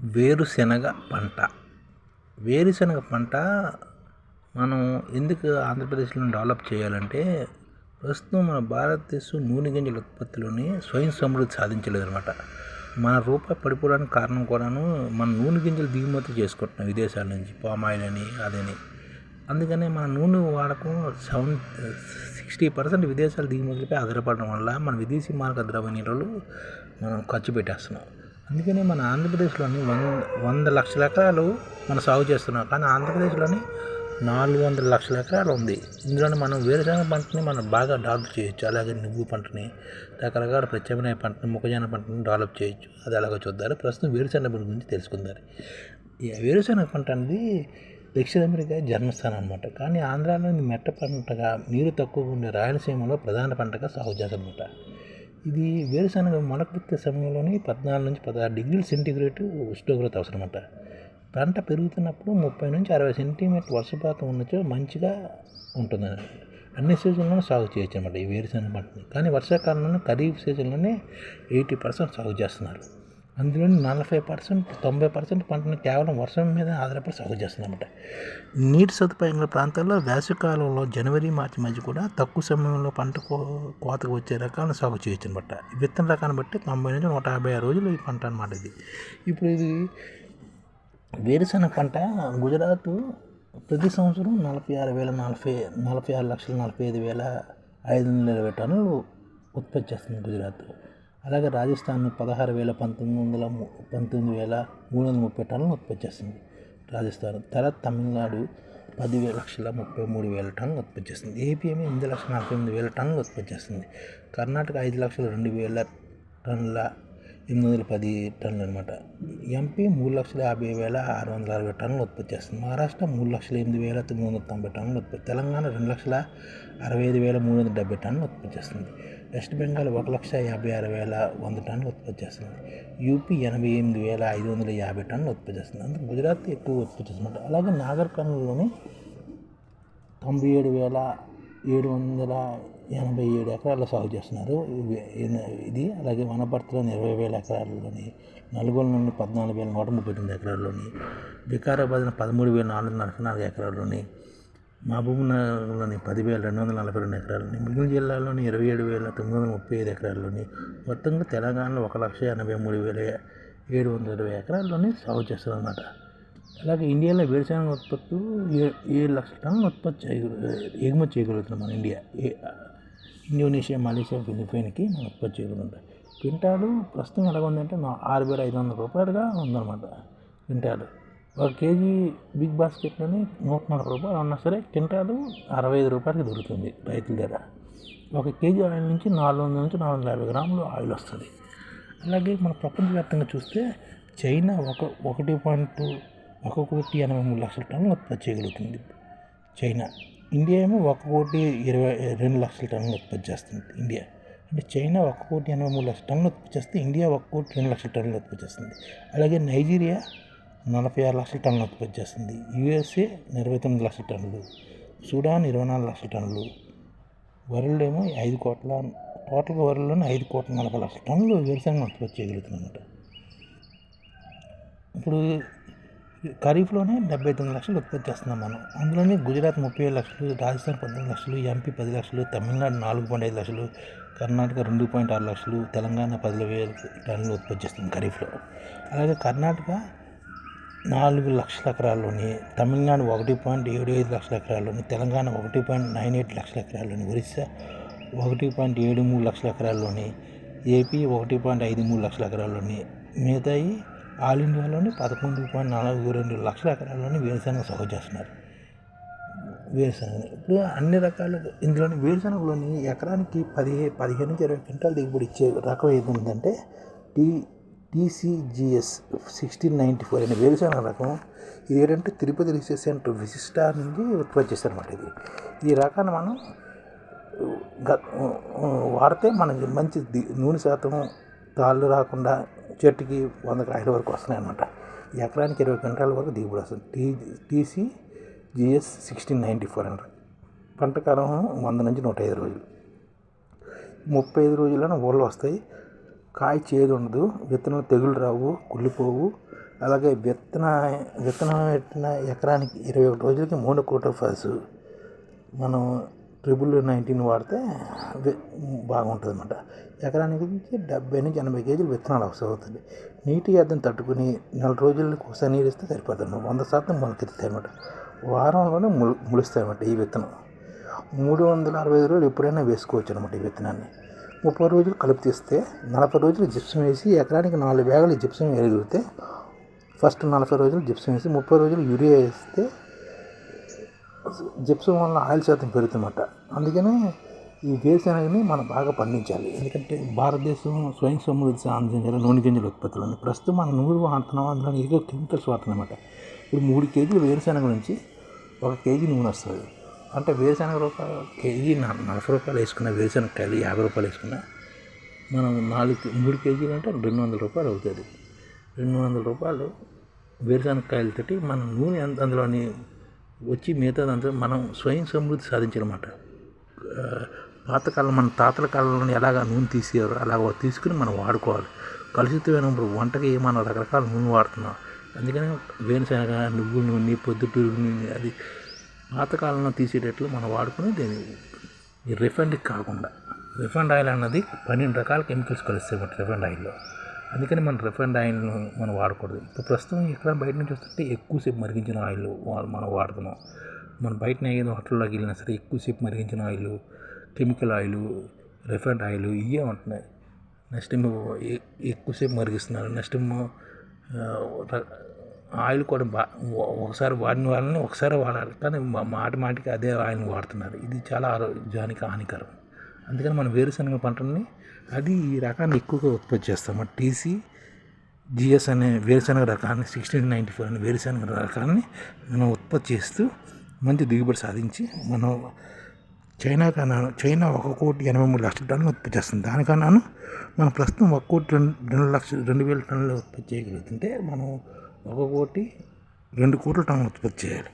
వేరుశనగ పంట. వేరుశనగ పంట మనం ఎందుకు ఆంధ్రప్రదేశ్లో డెవలప్ చేయాలంటే ప్రస్తుతం మన భారతదేశం నూనె గింజల ఉత్పత్తిలోని స్వయం సమృద్ధి సాధించలేదు అనమాట మన రూపాయి పడిపోవడానికి కారణం కూడాను మన నూనె గింజలు దిగుమతి చేసుకుంటున్నాం విదేశాల నుంచి పామాయిల్ అని అదని. అందుకనే మన నూనె వాడకం సెవెన్ సిక్స్టీ పర్సెంట్ విదేశాల దిగుమతులపై ఆధారపడడం వల్ల మన విదేశీ మార్గ ద్రవ్య నిల్వలు మనం ఖర్చు పెట్టేస్తున్నాం. అందుకనే మన ఆంధ్రప్రదేశ్లోని వంద వంద లక్షల ఎకరాలు మనం సాగు చేస్తున్నాం. కానీ ఆంధ్రప్రదేశ్లోని నాలుగు వందల లక్షల ఎకరాలు ఉంది. ఇందులోనే మనం వేరుశనగ పంటని మనం బాగా డెవలప్ చేయొచ్చు. అలాగే నువ్వు పంటని రకరకాల ప్రత్యామ్నాయ పంటని మొక్కజొన్న పంటని డెవలప్ చేయొచ్చు. అది అలాగే చూద్దారు. ప్రస్తుతం వేరుశనగ పంట గురించి తెలుసుకుందారు. ఈ వేరుశనగ పంట అనేది దక్షిణ అమెరికా జన్మస్థానం అనమాట కానీ ఆంధ్రాలోని మెట్ట పంటగా నీరు తక్కువగా ఉండే రాయలసీమలో ప్రధాన పంటగా సాగు చేస్తారనమాట ఇది వేరుశనగ మొలకెత్తే సమయంలోనే పద్నాలుగు నుంచి పదహారు డిగ్రీల సెంటీగ్రేడ్ ఉష్ణోగ్రత అవసరం పంట పెరుగుతున్నప్పుడు ముప్పై నుంచి అరవై సెంటీమీటర్ వర్షపాతం ఉన్నచో మంచిగా ఉంటుంది అన్ని సీజన్లోనూ సాగు చేయొచ్చు అనమాట ఈ వేరుశనగ పంటని. కానీ వర్షాకాలంలోనే ఖరీఫ్ సీజన్లోనే ఎయిటీ పర్సెంట్ సాగు చేస్తున్నారు. అందులో నలభై పర్సెంట్ తొంభై పర్సెంట్ పంటను కేవలం వర్షం మీద ఆధారపడి సాగు చేస్తుందన్నమాట. నీటి సదుపాయం గల ప్రాంతాల్లో వేసవికాలంలో జనవరి మార్చి మధ్య కూడా తక్కువ సమయంలో పంట కో కోతకు వచ్చే రకాలను సాగు చేయొచ్చు అనమాట విత్తన రకాన్ని బట్టి తొంభై నుంచి నూట యాభై ఆరు రోజులు ఈ పంట అనమాట ఇది. ఇప్పుడు ఇది వేరుశనగ పంట గుజరాత్ ప్రతి సంవత్సరం నలభై ఆరు వేల నలభై నలభై ఆరు లక్షల నలభై ఐదు వేల ఐదు వందల ఇరవై టన్నులు ఉత్పత్తి చేస్తుంది గుజరాత్. అలాగే రాజస్థాన్ పదహారు వేల పంతొమ్మిది వందల పంతొమ్మిది వేల మూడు వందల ముప్పై టన్నులు ఉత్పత్తి చేస్తుంది. రాజస్థాన్ తర్వాత తమిళనాడు పదివేల లక్షల ముప్పై మూడు వేల టన్నులు ఉత్పత్తి చేస్తుంది. ఏపీఎం ఎనిమిది లక్షల నలభై ఎనిమిది వేల టన్నులు ఉత్పత్తి చేస్తుంది. కర్ణాటక ఐదు లక్షల రెండు వేల టన్నుల ఎనిమిది వందల పది టన్నులు అనమాట ఎంపీ మూడు లక్షల యాభై వేల ఆరు వందల అరవై టన్నులు ఉత్పత్తి చేస్తుంది. మహారాష్ట్ర మూడు లక్షల ఎనిమిది వేల తొమ్మిది వందల తొంభై టన్నులు ఉత్పత్తి తెలంగాణ రెండు లక్షల అరవై ఐదు వేల మూడు వందల డెబ్బై టన్నులు ఉత్పత్తి చేస్తుంది. వెస్ట్ బెంగాల్ ఒక లక్ష యాభై ఆరు వేల వంద టన్నులు ఉత్పత్తి చేస్తుంది. యూపీ ఎనభై ఎనిమిది వేల ఐదు వందల యాభై టన్నులు ఉత్పత్తి చేస్తుంది. అందుకు గుజరాత్ ఎక్కువ ఉత్పత్తి చేస్తుంది అలాగే నాగర్ కర్నూలులోని తొంభై ఏడు వేల ఏడు వందల ఎనభై ఏడు ఎకరాల్లో సాగు చేస్తున్నారు. ఇది అలాగే వనపర్తిలోని ఇరవై వేల ఎకరాల్లోని నల్గొండ నుండి పద్నాలుగు వేల నూట ముప్పై తొమ్మిది ఎకరాల్లోని వికారాబాద్ పదమూడు వేల నాలుగు వందల నలభై నాలుగు ఎకరాల్లోని మహబూబ్నగర్లోని పదివేల రెండు వందల నలభై రెండు ఎకరాలని మిగిలిన జిల్లాలోని ఇరవై ఏడు వేల తొమ్మిది వందల ముప్పై ఐదు ఎకరాల్లోని మొత్తంగా తెలంగాణలో ఒక లక్ష ఎనభై మూడు వేల ఏడు వందల ఇరవై ఎకరాల్లోని సాగు చేస్తారన్నమాట అలాగే ఇండియాలో వేరుశనగ ఏ ఏడు లక్షల టన్నులు ఉత్పత్తి చేయగల ఎగుమతి చేయగలుగుతున్నాం మన ఇండియా ఇండోనేషియా మలేషియా ఫిలిపైన్కి మనం ఉత్పత్తి చేయగలుగుతాం క్వింటాలు ప్రస్తుతం ఎలా ఉందంటే ఆరు వేల ఐదు వందల రూపాయలుగా ఉందన్నమాట క్వింటాలు. ఒక కేజీ బిగ్ బాస్కెట్లోని నూట నలభై రూపాయలు ఉన్నా సరే క్వింటాలు అరవై ఐదు రూపాయలకి దొరుకుతుంది రైతుల దగ్గర. ఒక కేజీ ఆయిల్ నుంచి నాలుగు వందల నుంచి నాలుగు వందల యాభై గ్రాములు ఆయిల్ వస్తుంది. అలాగే మన ప్రపంచవ్యాప్తంగా చూస్తే చైనా ఒక ఒకటి పాయింట్ ఒక కోటి ఎనభై మూడు లక్షల టన్నులు ఉత్పత్తి చేయగలుగుతుంది. చైనా ఇండియా ఏమో ఒక కోటి ఇరవై రెండు లక్షల టన్నులు ఉత్పత్తి చేస్తుంది. ఇండియా అంటే చైనా ఒక కోటి ఎనభై మూడు లక్షల టన్నులు ఉత్పత్తి చేస్తే ఇండియా ఒక కోటి రెండు లక్షల టన్నులు ఉత్పత్తి చేస్తుంది. అలాగే నైజీరియా నలభై ఆరు లక్షల టన్నులు ఉత్పత్తి చేస్తుంది. యూఎస్ఏ ఇరవై తొమ్మిది లక్షల టన్నులు సుడాన్ ఇరవై నాలుగు లక్షల టన్నులు వరల్డ్ ఏమో ఐదు కోట్ల టోటల్గా వరల్డ్లోనే ఐదు కోట్ల నలభై లక్షల టన్నులు వ్యవసాయం ఉత్పత్తి చేయగలుగుతుందన్నమాట ఇప్పుడు ఖరీఫ్లోనే డెబ్బై తొమ్మిది లక్షలు ఉత్పత్తి చేస్తున్నాం మనం. అందులోనే గుజరాత్ ముప్పై ఏడు లక్షలు రాజస్థాన్ పంతొమ్మిది లక్షలు ఎంపీ పది లక్షలు తమిళనాడు నాలుగు పాయింట్ ఐదు లక్షలు కర్ణాటక రెండు పాయింట్ ఆరు లక్షలు తెలంగాణ పది వేల టన్నులు ఉత్పత్తి చేస్తుంది ఖరీఫ్లో. అలాగే కర్ణాటక నాలుగు లక్షల ఎకరాల్లోని తమిళనాడు ఒకటి పాయింట్ ఏడు ఐదు లక్షల ఎకరాల్లోని తెలంగాణ ఒకటి పాయింట్ నైన్ ఎయిట్ లక్షల ఎకరాల్లోని ఒరిస్సా ఒకటి పాయింట్ ఏడు మూడు లక్షల ఎకరాల్లోని ఏపీ ఒకటి పాయింట్ ఐదు మూడు లక్షల ఎకరాల్లోని మిగతాయి ఆల్ ఇండియాలోని పదకొండు పాయింట్ నాలుగు రెండు లక్షల ఎకరాల్లోని వేరుశనగ సాగు చేస్తున్నారు. వేరుశనగ ఇప్పుడు అన్ని రకాల ఇందులోని వేరుశనగలోని ఎకరానికి పది పదిహేను నుంచి ఇరవై క్వింటాల్ దిగుబడి ఇచ్చే రకం ఏది ఉందంటే T TCGS sixteen ninety four అనే వేరుశనగ రకం. ఇది ఏంటంటే తిరుపతి రీసెర్చ్ సెంటర్ విశిష్ట నుంచి ఉత్పత్తి చేస్తారన్నమాట ఇది. ఈ రకాన్ని మనం వాడితే మనకి మంచి నూనె శాతం తాళ్ళు రాకుండా చెట్టుకి వంద కాయల వరకు వస్తున్నాయి అన్నమాట. ఎకరానికి ఇరవై క్వింటాల వరకు దిగుబడి వస్తుంది. T TC GS sixteen ninety four hundred పంట కాలం వంద నుంచి నూట ఐదు రోజులు. ముప్పై ఐదు రోజుల్లోనే ఊళ్ళు వస్తాయి. కాయ చేదు ఉండదు. విత్తనం తెగులు రావు కుళ్ళిపోవు. అలాగే విత్తన విత్తనం పెట్టిన ఎకరానికి ఇరవై ఒకటి రోజులకి మోనోక్రోటోఫాస్ మనం ట్రిపుల్ నైన్టీన్ వాడితే బాగుంటుంది అనమాట ఎకరానికి నుంచి డెబ్బై నుంచి ఎనభై కేజీలు విత్తనాలు అవసరం అవుతుంది. నీటి అద్దం తట్టుకుని నెల రోజులకు ఒకసారి నీరు ఇస్తే సరిపోతుంది అన్నమాట వంద శాతం మొలకెత్తుతాయి అనమాట వారంలోనే ములు ములుస్తాయి అనమాట ఈ విత్తనం. మూడు వందల అరవై ఐదు రోజులు ఎప్పుడైనా వేసుకోవచ్చు అనమాట ఈ విత్తనాన్ని. ముప్పై రోజులు కలుపు తీస్తే నలభై రోజులు జిప్సం వేసి ఎకరానికి నాలుగు వేగలు జిప్సం వేయగలిగితే ఫస్ట్ నలభై రోజులు జిప్సం వేసి ముప్పై రోజులు యూరియా వేస్తే జిప్సం వల్ల ఆయిల్ శాతం పెరుగుతుందన్నమాట అందుకనే ఈ వేరుశనగని మనం బాగా పండించాలి. ఎందుకంటే భారతదేశం స్వయం సమృద్ధి సాధించాలి నూనె గింజల ఉత్పత్తులు ఉంది ప్రస్తుతం మనం నూనె వాడుతున్నాం. అందులో ఏదో కెమికల్స్ వాడుతున్నమాట ఇప్పుడు మూడు కేజీలు వేరుశనగ నుంచి ఒక కేజీ నూనె వస్తుంది. అంటే వేరుశనగ రూపాయలు కేజీ నలభై రూపాయలు వేసుకున్న వేరుశనగకాయలు యాభై రూపాయలు వేసుకున్న మనం నాలుగు మూడు కేజీలు అంటే రెండు వందల రూపాయలు అవుతుంది. రెండు వందల రూపాయలు వేరుశనగకాయలతోటి మనం నూనె అందులోని వచ్చి మిగతాదంతా మనం స్వయం సమృద్ధి సాధించాలన్నమాట. పాతకాలం మన తాతల కాలంలో ఎలాగ నూనె తీసేవారు అలాగ తీసుకుని మనం వాడుకోవాలి. కలుషితమైనప్పుడు వంటకి మనం రకరకాల నూనె వాడుతున్నాం. అందుకని వేరుశనగ నువ్వుల నూనె పొద్దుటూరు నూనె అది పాతకాలంలో తీసేటట్లు మనం వాడుకుని దీన్ని ఈ రిఫైండ్ కాకుండా. రిఫైండ్ ఆయిల్ అన్నది పన్నెండు రకాల కెమికల్స్ కలుస్తాయి మన రిఫైండ్ ఆయిల్లో. అందుకని మనం రిఫైండ్ ఆయిల్ను మనం వాడకూడదు. ఇప్పుడు ప్రస్తుతం ఇక్కడ బయట నుంచి వస్తుంటే ఎక్కువసేపు మరిగించిన ఆయిల్ వా- మనం వాడుతున్నాం మన బయట ఏదో హోటల్లోకి వెళ్ళినా సరే ఎక్కువసేపు మరిగించిన oil chemical oil refined oil ఇవే ఉంటున్నాయి. నెక్స్ట్ ఏమో ఎక్కువసేపు మరిగిస్తున్నారు. నెక్స్ట్ ఏమో ఆయిల్ కూడా బా ఒకసారి వాడిన వాళ్ళని ఒకసారి వాడాలి. కానీ మాట మాటి మాటికి అదే ఆయిల్ వాడుతున్నారు. ఇది చాలా ఆరోగ్యానికి హానికరం. అందుకని మనం వేరుశనగ పంటని అది ఈ రకాన్ని ఎక్కువగా ఉత్పత్తి చేస్తాము టీసీ జిఎస్ అనే వేరుశనగ రకాన్ని సిక్స్టీన్ నైంటీ ఫోర్ అనే వేరుశనగ రకాన్ని మనం ఉత్పత్తి చేస్తూ మంచి దిగుబడి సాధించి మనం చైనా కన్నా చైనా ఒక కోటి ఎనభై మూడు లక్షల టన్నులు ఉత్పత్తి చేస్తుంది. దానికన్నాను మనం ప్రస్తుతం ఒక కోటి రెండు రెండు లక్షలు రెండు వేల టన్నులు ఉత్పత్తి చేయగలుగుతుంటే మనం ఒక కోటి రెండు కోట్ల టన్నులు ఉత్పత్తి చేయాలి.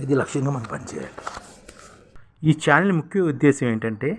ఇది లక్ష్యంగా మనం పనిచేయాలి. ఈ ఛానల్ ముఖ్య ఉద్దేశం ఏంటంటే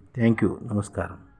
Thank you. నమస్కారం.